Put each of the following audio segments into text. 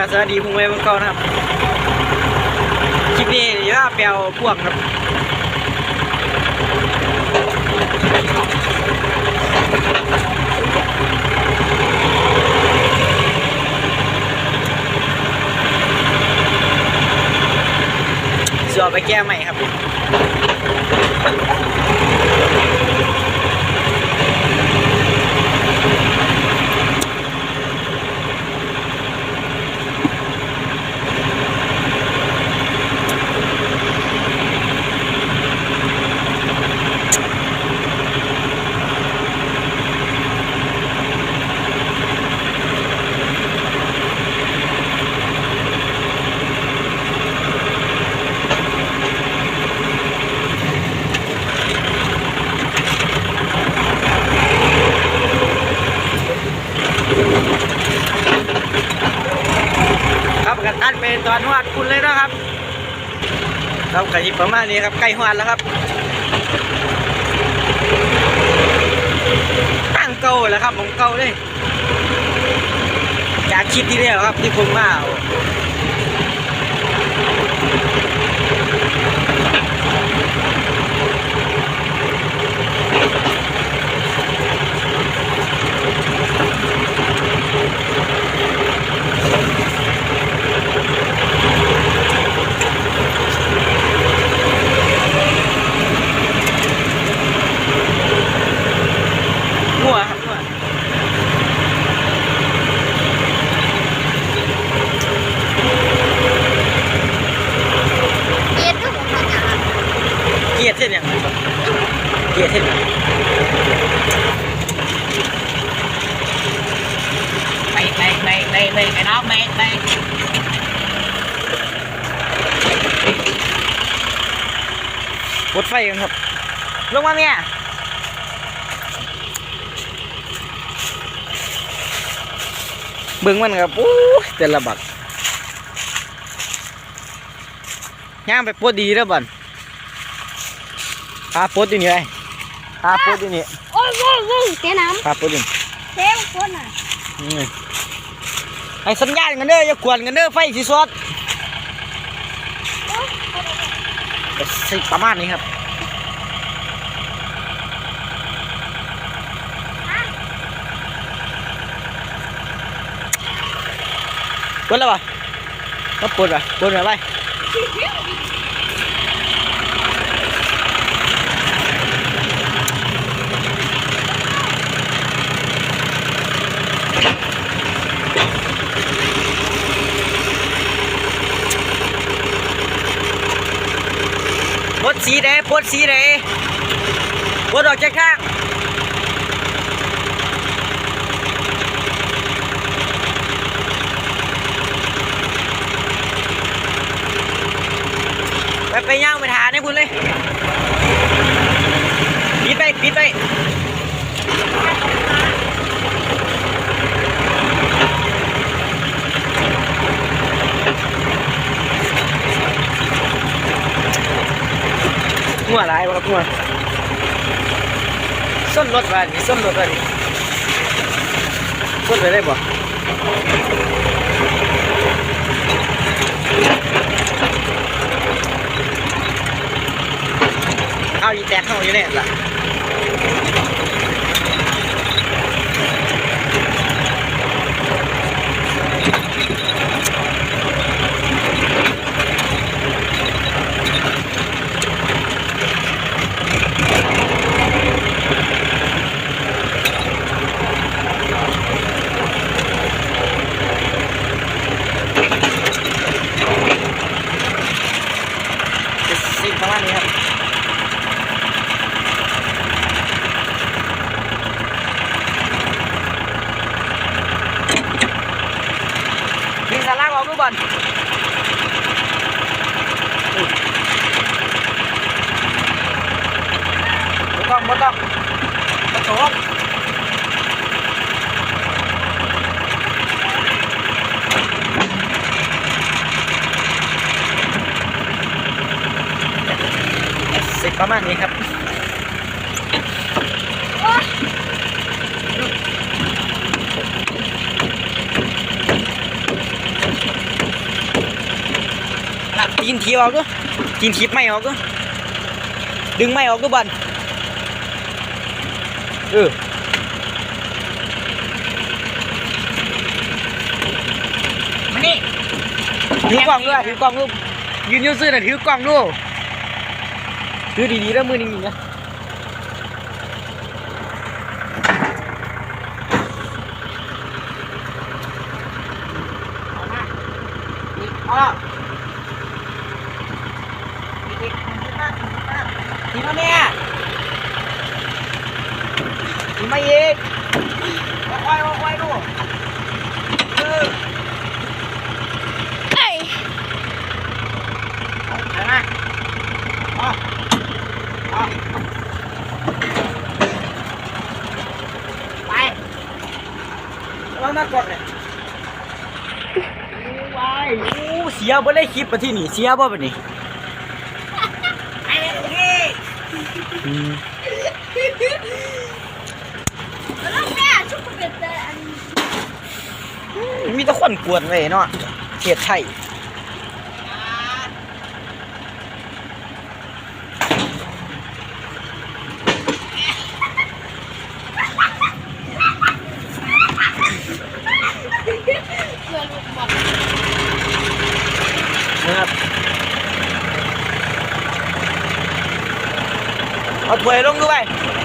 กันสวัสดีคุณเวฟเก่านะครับ คลิปนี้เดี๋ยวเราไปเอาพวกครับจะเอไปแก้ใหม่ครับ ครับกันตัดเป็นตอนหวาดคุณเลยนะครับครับกระยิบประมาณนี้ครับใกล้หวดแล้วครับตั้งเก่าแล้วครับผมเก่าเลยจากคลิปที่แล้วครับที่ผมมาเอามั่วครับมั่ว เอ็ดก็ผมทำงาน เกลียดเช่นอย่างไรครับเกลียดเช่นอย่างไร mày mày mày mày mày cái đó mày mày ปลดไฟกันครับลงมาเนี่ยเบิ่งมันครับโอ้ยแต่ละบักย่างไปปลดดีแล้วบ่อนพาปลดอยู่นี่ไงพาปลดอยู่นี่โอ้ยโอ้ยโอ้ยเจ๊น้พาปลดอยู่นี่ำเจ๊คนน่ะนี่ ให้สัญญาณกันเด้ออย่ากวนกันเด้อไฟสีสดประมาณนี้ครับปวดแล้วปะก็ปวดปะปวดอะไร สีเดงปวดสีเดงปวดออกจากข้างไปไปย่างไปทานให้คุณเลยปิดไปปิดไป หัวหลายวะครับหัวส้นรถมาดิส้นรถมาดิส้นไปได้บ่เอาอีแตกเข้าอยู่เนี่ยล่ะ สิ่งประมาณนี้ครับมีสาระออกลูกบอลบ่ต้องบ่ต้องบ่ต้องสิบ ประมาณนี้ครับโอ้ยตีนทีออกด้วยตีนทีบไม่ออกด้วยดึงไม่ออกด้วยบอลเออมานี่ถือกล้องด้วยถือกล้องลูกยืนอยืนซื่อน่ะถือกล้องดู ถือดีๆแล้วมือนิ่งๆนะเอามาอีพออีกอีกทีมาเนี่ยทีมาอีกค่อยๆค่อยๆดูเออ เอ้ย ไปมาเอาเอาไป แล้ว มากดเลยโอ้ยโอ้เสียบ่ได้คลิปมาที่นี่เสียบ่ปะนี่ไปเลยพี่อืมแล้วแม่ชุบเป็นแต่อันมีแต่คนกวนเลยเนาะเขตไทย เพื่อนลูกบอก นะครับ เอาถ้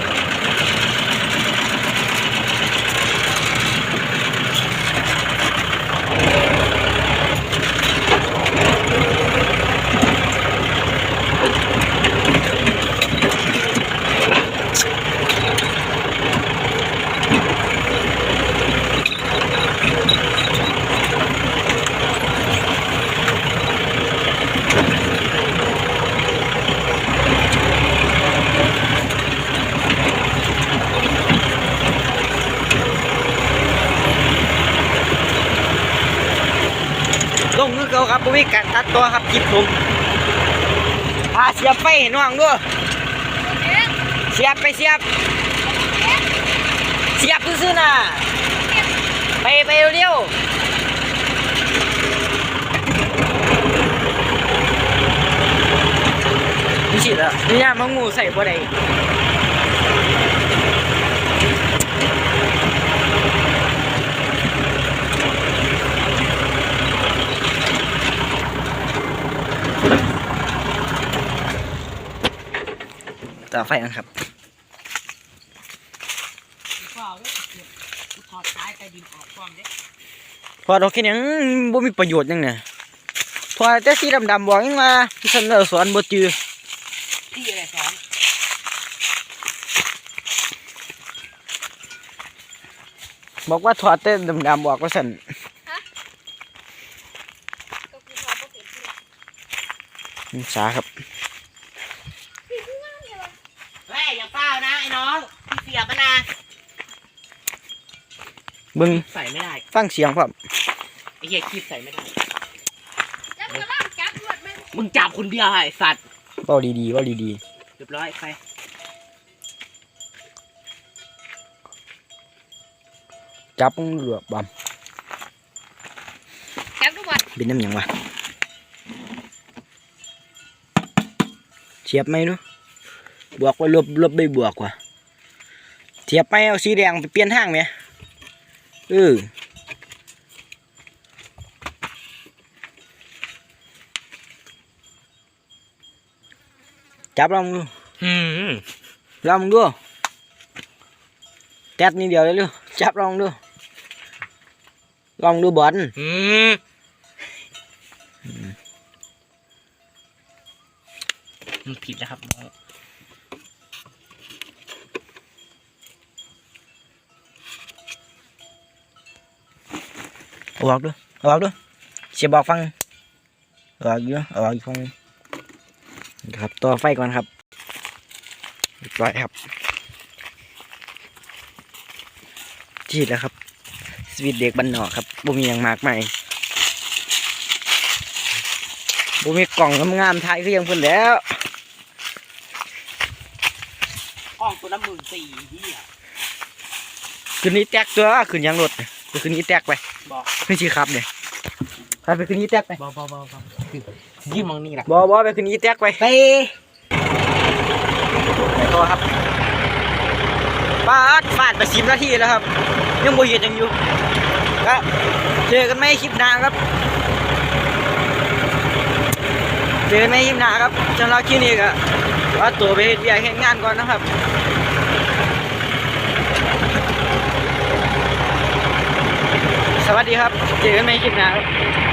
ลงด้วยลงคือเก่าครับบ่มีการตัดตัวครับจิบผมพาเสียบไปให้น้องด้วยเสียบไปเสียบ เสียบซื่อๆน่ะไปไปเร็วๆนี่สิแล้วนี่ยามังงูใส่บ่ได้ ต่อไฟกันครับพ่อเว้ยเก็บกูถอดสายใต้ดินออกพร้อมเด้พอดอกแค่นี้บ่มีประโยชน์หยังเนี่ยพอแต่สีดำๆบอกยังว่าพี่สันเราสอนบ่จือพี่อะไรสอนบอกว่าถอดแต่ดำๆบอกว่าสันก็คือพอบ่เป็นที่นี่สาครับ พี่เพื่อนเลยวะ เฮ้ยอย่าเฝ้า นะไอ้น้องพี่เสียบมันนะเบิ่งใส่ไม่ได้ฟังเสียงพร้อมไอ้เหี้ยคีบใส่ไม่ได้จับกระล่างจับรวดมันมึงจับคนเดียวไอ้สัตว์เว้าดีๆเว้าดีเรียบร้อยไปๆจับมึงรวบบำจับทุกวันเป็นน้ำหยังวะเสียบไหมเนาะบวกว่าลบลบไม่บวกว่ะ เสียบไปเอาสีแดงไปเปลี่ยนห้างไหมเออจับลองดูอืมลองดูแตะนิดเดียวเลยลูกจับลองดู ลองดูบอลอืมมันผิดแล้วครับน้อง เอาออกดูเอาออกดูเสียบอกฟังเอาออกอยู่เอาออกอีกฟังหนึ่งครับต่อไฟก่อนครับเรียบร้อยครับจีดแล้วครับสวีทเด็กบันนอกครับบ่มีอย่างมากมายบ่มีกล่องงามๆถ่ายคือยังเพิ่นแหล้วห้องตัวละหมื่นสี่เหี้ยคืนนี้แตกตัวคืนยังรถ คืนนี้แตกไปบอกไม่ใช่ครับเนี่ยไปไปไปคืนนี้แตกไปบ่บ่บ่บ่คือยืนมองนี่ล่ะบอบอไปคืนนี้แตกไปไปไปต่อครับปาดฟาดไปสิบนาทีแล้วครับ ยังบ่เห็นยังอยู่ก็เจอกันไหมคลิปหน้าครับเจอกันไหมคลิปหน้าครับสำหรับคลิปนี้ก็ว่าตัวไปเฮ็ดเวียกเฮ็ดงานก่อนนะครับ สวัสดีครับ เจอกันใหม่คลิปหน้าครับ